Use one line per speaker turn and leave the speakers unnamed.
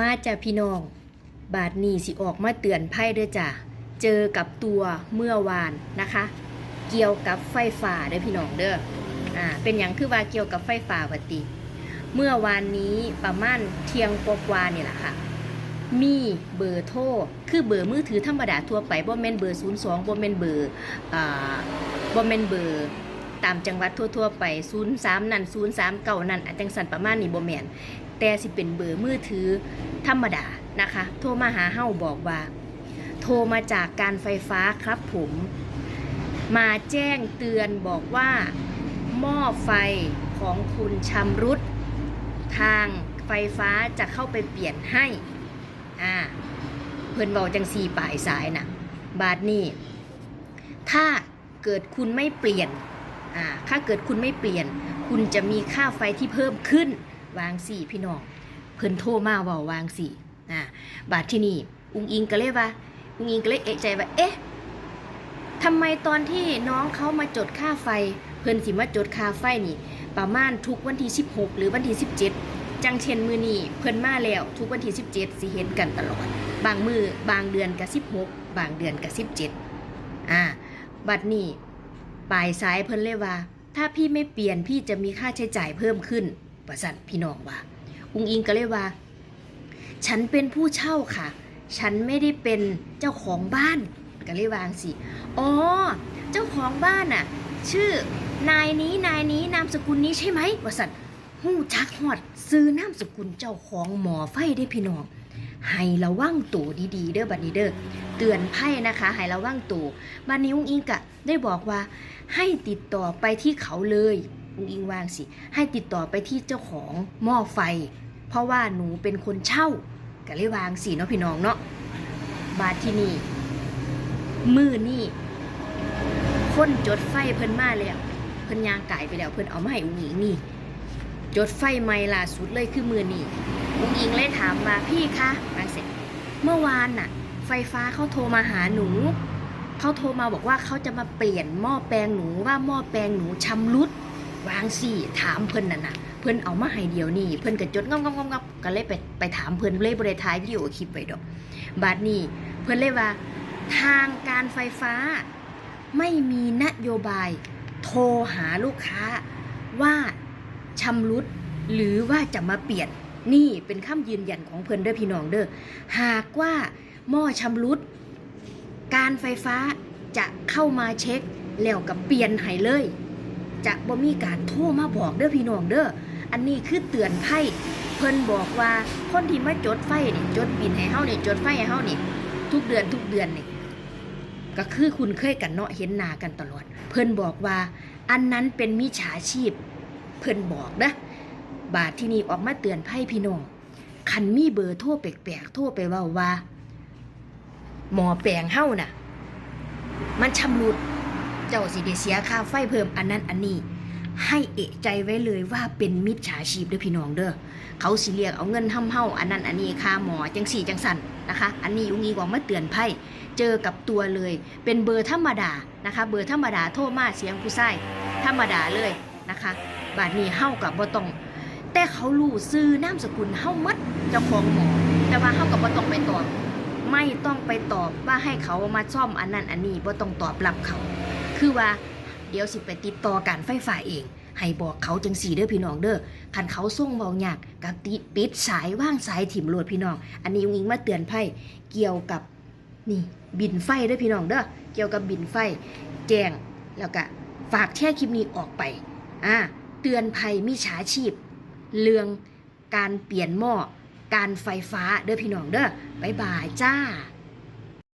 มาจากพี่น้อง บาทนี้สิออกมาเตือนไพ่เด้อจ้ะ เจอกับตัวเมื่อวานนะคะ เกี่ยวกับไฟฟ้าเด้อพี่น้องเด้อ อ่า เป็นอย่างคือว่าเกี่ยวกับไฟฟ้าวัติเมื่อวานนี้ประมาณเที่ยงกว่าๆนี่แหละค่ะ มีเบอร์โทร คือเบอร์มือถือธรรมดาทั่วไปบ่แม่นเบอร์ 02บ่แม่นเบอร์ อ่าบ่แม่นเบอร์ตามจังหวัดทั่วๆไป 03 นั่น 03 เก่านั่นอันจังสันประมาณนี้บ่แม่น แต่สิเป็นเบอร์มือถือธรรมดานะคะ โทรมาหาเฮาบอกว่า โทรมาจากการไฟฟ้าครับผม มาแจ้งเตือนบอกว่า หม้อไฟของคุณชำรุด ทางไฟฟ้าจะเข้าไปเปลี่ยนให้ อ่า เพิ่นบอกจังสี่ปลายสายนะบาทนี้ถ้าเกิดคุณไม่เปลี่ยน อ่า ถ้าเกิดคุณไม่เปลี่ยน คุณจะมีค่าไฟที่เพิ่มขึ้น วางสี่พี่น้องเพิ่นโทรมาเว่าวางสี่อ่าบาทที่นี่อุงอิงก็เลยว่าอุงอิงก็เลยเอะใจว่าเอ๊ะทำไมตอนที่น้องเขามาจดค่าไฟ เพิ่นสิมาจดค่าไฟนี่ ประมาณทุกวันที่ 16 หรือวันที่ 17 จังเช่นมือนี่เพิ่นมาแล้วทุกวันที่ 17 สิเห็นกันตลอด บางมือบางเดือนกับ 16 บางเดือนกับ 17อ่าบัดนี้ปลายสายเพิ่นเลยว่า ถ้าพี่ไม่เปลี่ยนพี่จะมีค่าใช้จ่ายเพิ่มขึ้น ประสันพี่น้องว่า อุงอิงก็เลยว่า ฉันเป็นผู้เช่าค่ะ ฉันไม่ได้เป็นเจ้าของบ้านก็เลยวังสิอ๋อ เจ้าของบ้านน่ะ ชื่อนายนี้นายนี้นามสกุลนี้ใช่ไหมวสันหู้จักฮอดซื้อนามสกุลเจ้าของหมอไฟได้พี่น้องให้ระวังตัวดีๆเด้อบัดนี้เด้อเตือนไพ่นะคะให้ระวังตัวมานิ้วอิงกะได้บอกว่าให้ติดต่อไปที่เขาเลย อุงอิงวางสิ ให้ติดต่อไปที่เจ้าของหม้อไฟ เพราะว่าหนูเป็นคนเช่าก็เลยวางสิเนาะพี่น้องเนาะบาทที่นี่ มือนี่คนจดไฟเพิ่นมาแล้ว เพิ่นยางไก่ไปแล้วเพิ่นเอามาให้อุ้งอิงนี่ จดไฟใหม่ล่าสุดเลยคือมือนี่อุ้งอิงเลยถามว่าพี่คะมาเสร็จ เมื่อวานน่ะ ไฟฟ้าเขาโทรมาหาหนูเขาโทรมาบอกว่าเขาจะมาเปลี่ยนหม้อแปลงหนูว่าหม้อแปลงหนูชำรุด วางสิถามเพิ่นน่ะนะเพิ่นเอามาให้เดียวนี่เพิ่นก็จดงงงๆๆก็เลยไปไปถามเพิ่นเลยบ่ได้ายวิดีโอคลิปไว้ดอกบาดนี้เพิ่นเลยว่า ทางการไฟฟ้า ไม่มีนโยบาย โทรหาลูกค้าว่าชำรุดหรือว่าจะมาเปลี่ยนนี่เป็นคำยืนยันของเพิ่นเด้อพี่น้องเด้อหากว่าหม้อชำรุด การไฟฟ้าจะเข้ามาเช็คแล้วกับเปลี่ยนให้เลย จะบ่มีการโทรมาบอกเด้อพี่น้องเด้ออันนี้คือเตือนไพ่เพิ่นบอกว่าคนที่มาจดไฟนี่จดบินให้เฮานี่จดไฟให้เฮานี่ทุกเดือนทุกเดือนนี่ก็คือคุณเคยกันเนาะเห็นหน้ากันตลอด เพิ่นบอกว่า อันนั้นเป็นมิจฉาชีพ เพิ่นบอกนะบาทที่นี่ออกมาเตือนไพ่พี่น้องคันมีเบอร์โทรแปลกๆโทรไปว่าว่า หมอแปลงเฮ้าน่ะ มันชำรุด เจ้าสิได้เสียค่าไฟเพิ่มอันนั้นอันนี้ ให้เอะใจไว้เลยว่าเป็นมิจฉาชีพเด้อพี่น้องเด้อเขาสิเรียกเอาเงินทำเฮ้าอันนั้นอันนี้ค่าหมอจังสี่จังสันนะคะ อันนี้อุ้งอีกว่ามาเตือนไพ่เจอกับตัวเลย เป็นเบอร์ธรรมดานะคะ เบอร์ธรรมดาโทรมาเสียงผู้ใส่ธรรมดาเลยนะคะ บาดนี้เฮ้ากับบ่ต้องแต่เขารู้ซื้อนามสกุลเฮ้ามัดเจ้าของหมอ แต่ว่าเฮ้ากับบ่ต้องไปตอบไม่ต้องไปตอบว่าให้เขามาซ่อมอันนั้นอันนี้บ่ต้องตอบรับเขา คือว่าเดี๋ยวสิไปติดต่อการไฟฟ้าเอง ให้บอกเขาจังสีเด้อพี่น้องเด้อคันเขาส่งเบายากกับติปิดสายว่างสายถิ่มโหลดพี่น้อง อันนี้ยุงอิงมาเตือนไพ่เกี่ยวกับนี่บินไฟเด้อพี่น้องเด้อเกี่ยวกับบินไฟแจ้งแล้วก็ฝากแช่คลิปนี้ออกไปอ่าเตือนภัยมิจฉาชีพ เรื่องการเปลี่ยนหม้อการไฟฟ้าเด้อพี่น้องเด้อบ๊ายบายจ้า